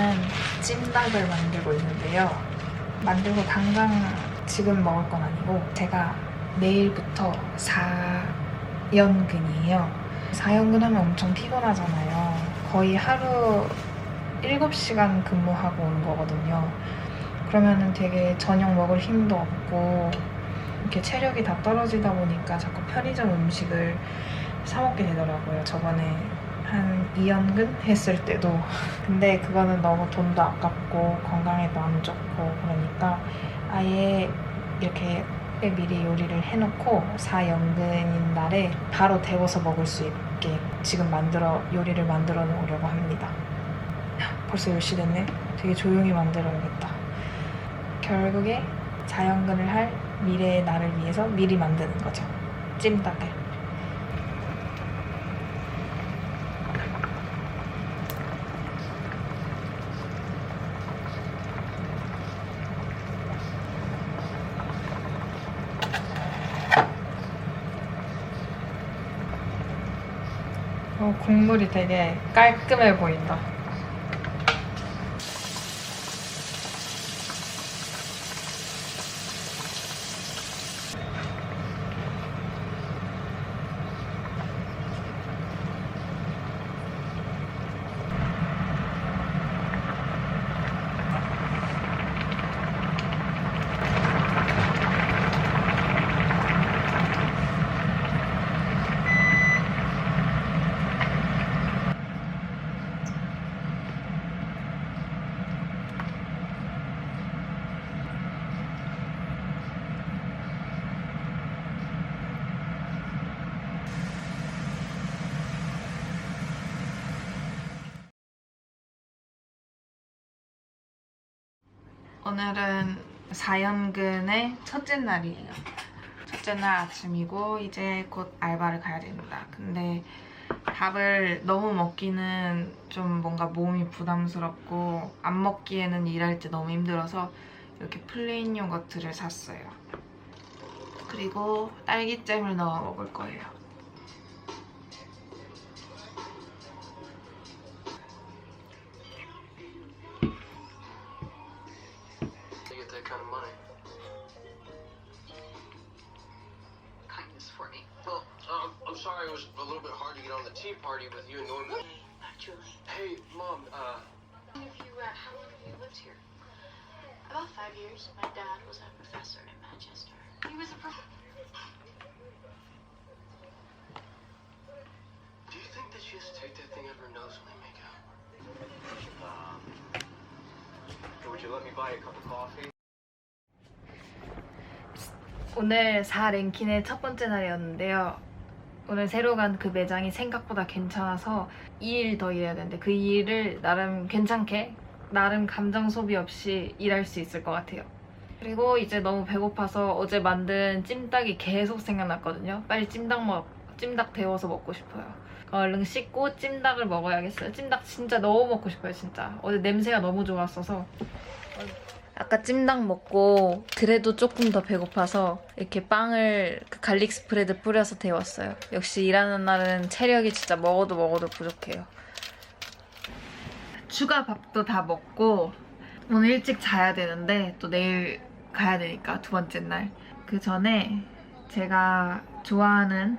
지금은 찜닭을 만들고 있는데요. 만들고 당장 지금 먹을 건 아니고 제가 내일부터 4연근이에요. 4연근 하면 엄청 피곤하잖아요. 거의 하루 7시간 근무하고 오는 거거든요. 그러면은 되게 저녁 먹을 힘도 없고 이렇게 체력이 다 떨어지다 보니까 자꾸 편의점 음식을 사 먹게 되더라고요. 저번에 한 2연근 했을 때도. 근데 그거는 너무 돈도 아깝고 건강에도 안 좋고 그러니까 아예 이렇게 미리 요리를 해놓고 4연근인 날에 바로 데워서 먹을 수 있게 지금 만들어 요리를 만들어 놓으려고 합니다. 벌써 10시 됐네. 되게 조용히 만들어야겠다. 결국에 자연근을 할 미래의 나를 위해서 미리 만드는 거죠. 찜닭을. 어, 국물이 되게 깔끔해 보인다. 오늘은 4연근의 첫째 날이에요. 첫째 날 아침이고 이제 곧 알바를 가야 됩니다. 근데 밥을 너무 먹기는 좀 뭔가 몸이 부담스럽고 안 먹기에는 일할 때 너무 힘들어서 이렇게 플레인 요거트를 샀어요. 그리고 딸기잼을 넣어 먹을 거예요. Well, um, I'm sorry it was a little bit hard to get on the tea party with you and Norman. Julie. Hey, Mom, uh, If you, uh, how long have you lived here? About five years. My dad was a professor in Manchester. He was a prof. do you think that she has to take that thing out of her nose when they make out? Um, would you let me buy you a cup of coffee? 오늘 4랭킨의 첫 번째 날이었는데요. 오늘 새로 간 그 매장이 생각보다 괜찮아서 2일 더 일해야 되는데 그 2일을 나름 괜찮게 나름 감정 소비 없이 일할 수 있을 것 같아요. 그리고 이제 너무 배고파서 어제 만든 찜닭이 계속 생각났거든요. 빨리 찜닭 먹 찜닭 데워서 먹고 싶어요. 얼른 씻고 찜닭을 먹어야겠어요. 찜닭 진짜 너무 먹고 싶어요, 진짜. 어제 냄새가 너무 좋았어서. 아까 찜닭 먹고 그래도 조금 더 배고파서 이렇게 빵을 그 갈릭 스프레드 뿌려서 데웠어요. 역시 일하는 날은 체력이 진짜 먹어도 먹어도 부족해요. 추가 밥도 다 먹고 오늘 일찍 자야 되는데 또 내일 가야 되니까 두 번째 날. 그 전에 제가 좋아하는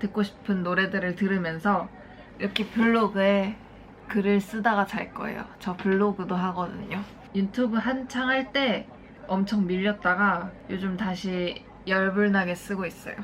듣고 싶은 노래들을 들으면서 이렇게 블로그에 글을 쓰다가 잘 거예요. 저 블로그도 하거든요. 유튜브 한창 할 때 엄청 밀렸다가 요즘 다시 열불나게 쓰고 있어요.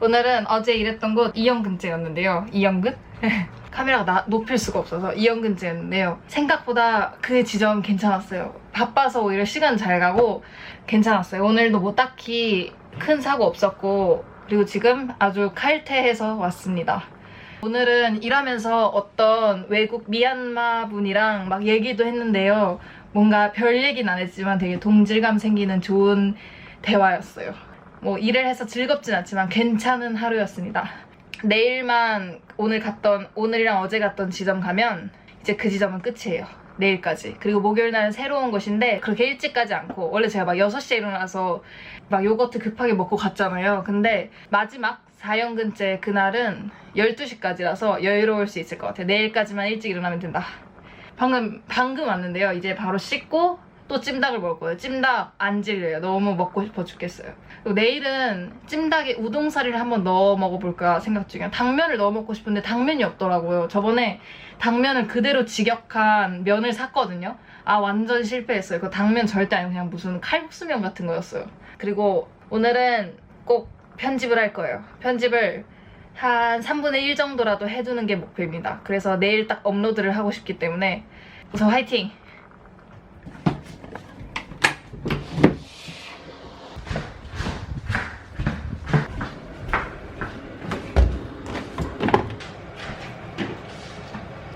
오늘은 어제 일했던 곳 이영근제였는데요. 이영근? 카메라가 나- 높일 수가 없어서 이영근제였는데요. 생각보다 그 지점 괜찮았어요. 바빠서 오히려 시간 잘 가고 괜찮았어요. 오늘도 뭐 딱히 큰 사고 없었고 그리고 지금 아주 칼퇴해서 왔습니다. 오늘은 일하면서 어떤 외국 미얀마 분이랑 막 얘기도 했는데요. 뭔가 별 얘기는 안 했지만 되게 동질감 생기는 좋은 대화였어요. 뭐 일을 해서 즐겁진 않지만 괜찮은 하루였습니다. 내일만 오늘 갔던 오늘이랑 어제 갔던 지점 가면 이제 그 지점은 끝이에요. 내일까지. 그리고 목요일 날은 새로운 것인데 그렇게 일찍 가지 않고 원래 제가 막 6시에 일어나서 막 요거트 급하게 먹고 갔잖아요. 근데 마지막 4연근째 그날은 12시까지라서 여유로울 수 있을 것 같아요. 내일까지만 일찍 일어나면 된다. 방금 방금 왔는데요. 이제 바로 씻고 또 찜닭을 먹을 거예요. 찜닭 안 질려요. 너무 먹고 싶어 죽겠어요. 그리고 내일은 찜닭에 우동사리를 한번 넣어 먹어볼까 생각 중이에요. 당면을 넣어 먹고 싶은데 당면이 없더라고요. 저번에 당면을 그대로 직역한 면을 샀거든요. 아 완전 실패했어요. 그 당면 절대 아니고 그냥 무슨 칼국수면 같은 거였어요. 그리고 오늘은 꼭 편집을 할 거예요. 편집을 한 3분의 1 정도라도 해두는 게 목표입니다. 그래서 내일 딱 업로드를 하고 싶기 때문에 우선 화이팅!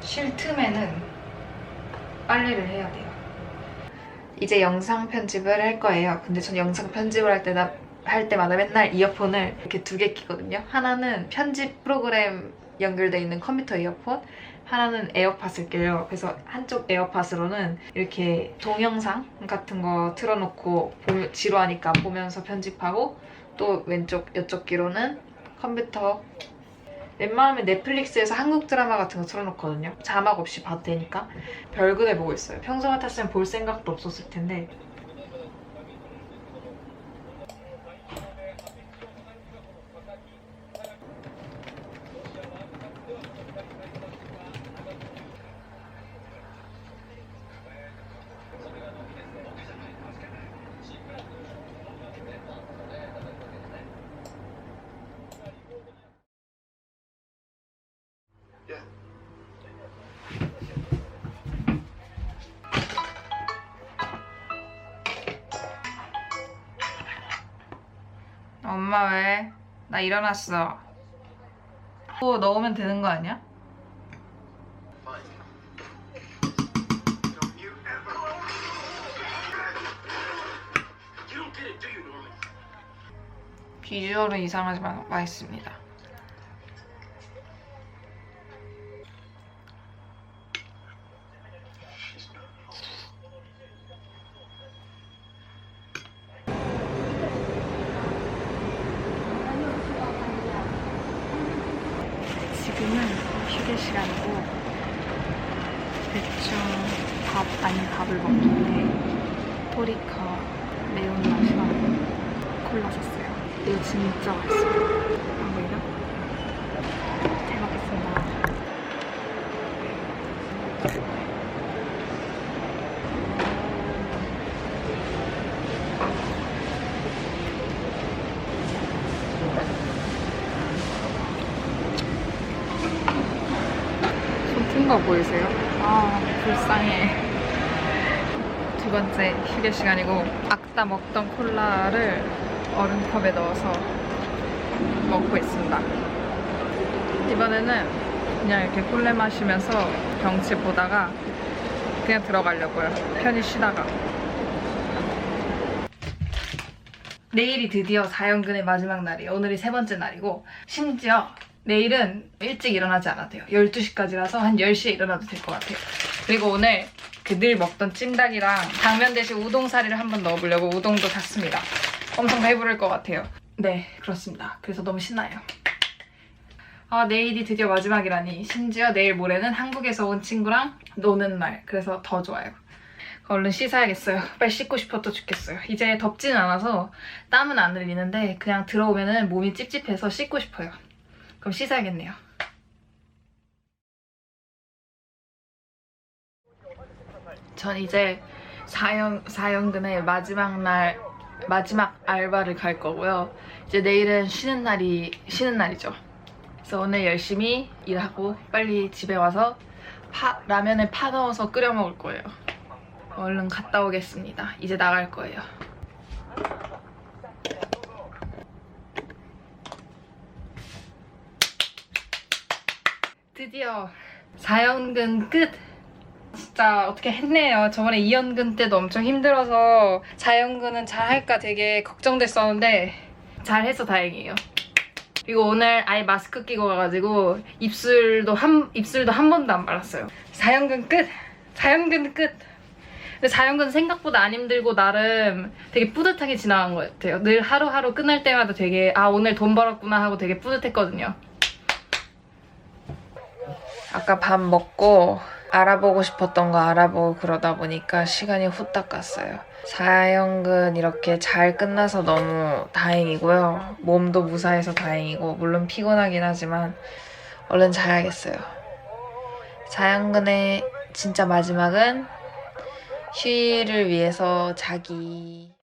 쉴 틈에는 빨래를 해야 돼요. 이제 영상 편집을 할 거예요. 근데 전 영상 편집을 할 때나 할 때마다 맨날 이어폰을 이렇게 두 개 끼거든요. 하나는 편집 프로그램 연결돼 있는 컴퓨터 이어폰, 하나는 에어팟을 껴요. 그래서 한쪽 에어팟으로는 이렇게 동영상 같은 거 틀어놓고 보- 지루하니까 보면서 편집하고 또 왼쪽 이쪽 귀로는 컴퓨터 웬만하면 넷플릭스에서 한국 드라마 같은 거 틀어놓거든요. 자막 없이 봐도 되니까 별그대 보고 있어요. 평소 같았으면 볼 생각도 없었을 텐데 엄마 왜? 나 일어났어. 또 넣으면 되는 거 아니야? 비주얼은 이상하지만 맛있습니다. 휴게 시간이고 대충 밥 아닌 밥을 먹는데 토리카 매운맛이랑 콜라 샀어요. 이거 진짜 맛있어요. 안 보이나? 잘 먹겠습니다. 손튼 거 보이세요? 아, 불쌍해. 두 번째 휴게 시간이고 아까 먹던 콜라를 얼음컵에 넣어서 먹고 있습니다. 이번에는 그냥 이렇게 콜레 마시면서 경치 보다가 그냥 들어가려고요. 편히 쉬다가. 내일이 드디어 4연근의 마지막 날이에요. 오늘이 세 번째 날이고 심지어 내일은 일찍 일어나지 않아도 돼요. 12시까지라서 한 10시에 일어나도 될 것 같아요. 그리고 오늘 그 늘 먹던 찜닭이랑 당면 대신 우동사리를 한번 넣어보려고 우동도 샀습니다. 엄청 배부를 것 같아요. 네, 그렇습니다. 그래서 너무 신나요. 아, 내일이 드디어 마지막이라니. 심지어 내일 모레는 한국에서 온 친구랑 노는 날. 그래서 더 좋아요. 얼른 씻어야겠어요. 빨리 씻고 싶어도 죽겠어요. 이제 덥지는 않아서 땀은 안 흘리는데 그냥 들어오면은 몸이 찝찝해서 씻고 싶어요. 그럼 씻어야겠네요. 전 이제 4연, 4연근의 마지막 날, 마지막 알바를 갈 거고요. 이제 내일은 쉬는 날이, 쉬는 날이죠. 그래서 오늘 열심히 일하고 빨리 집에 와서 파, 라면에 파 넣어서 끓여 먹을 거예요. 얼른 갔다 오겠습니다. 이제 나갈 거예요. 드디어 4연근 끝! 진짜 어떻게 했네요. 저번에 2연근 때도 엄청 힘들어서 4연근은 잘 할까 되게 걱정됐었는데 잘해서 다행이에요. 그리고 오늘 아예 마스크 끼고 와가지고 입술도 한 입술도 한 번도 안 발랐어요. 4연근 끝. 4연근 끝. 근데 4연근 생각보다 안 힘들고 나름 되게 뿌듯하게 지나간 것 같아요. 늘 하루하루 끝날 때마다 되게 아 오늘 돈 벌었구나 하고 되게 뿌듯했거든요. 아까 밥 먹고 알아보고 싶었던 거 알아보고 그러다 보니까 시간이 후딱 갔어요. 4연근 이렇게 잘 끝나서 너무 다행이고요. 몸도 무사해서 다행이고, 물론 피곤하긴 하지만, 얼른 자야겠어요. 4연근의 진짜 마지막은 휴일을 위해서 자기.